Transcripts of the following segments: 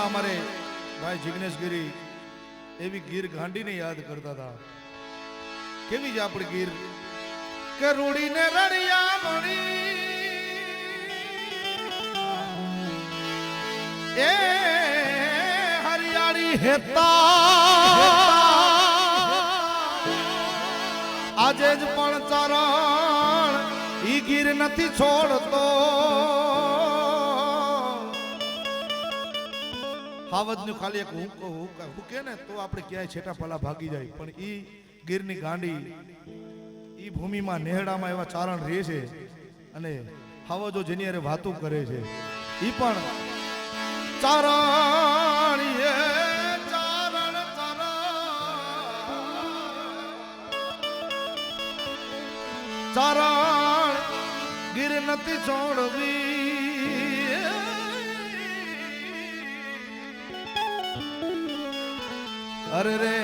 હમણાં અમારે ભાઈ જિગ્નેશગીરી એવી ગીર ગાંડીને યાદ કરતા હતા. કેવી છે આપણી ગીર? કે રૂડીને રડિયા મળી એ હરિયાળી હેતા આજે જ પણ ચરણ ઈ ગીર નથી છોડતો. હાવજનું ખાલી એક હુંક હુંક. ને, તો આપણે ક્યાંય છેટા પલા ભાગી જાય. પણ ઈ ગીરની ગાંડી, ઈ ભૂમિમાં નેહડામાં એવા ચારણ રહે છે અને હાવજો જેની અરે વાતો કરે છે. ઈ પણ ચારણ. ચારણ ગીર નથી છોડવી. અરે રે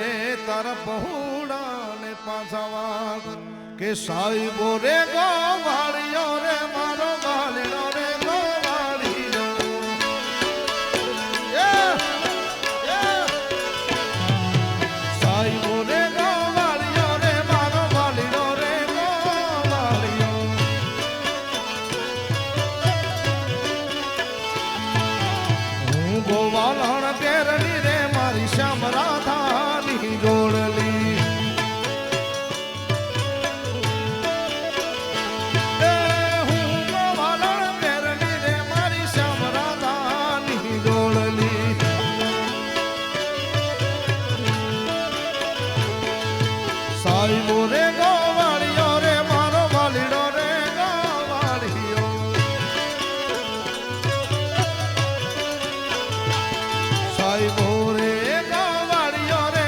તારા બહુડા ને પાછાવા કે સાહેબો રે ગોવાળિયો રે મારો સાહેબો રે ગોવાળિયો રે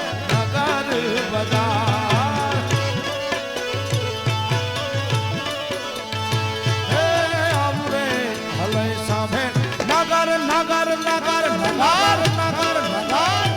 সাধেন নাগার নাগার নাগার নাগার নাগার নাগার।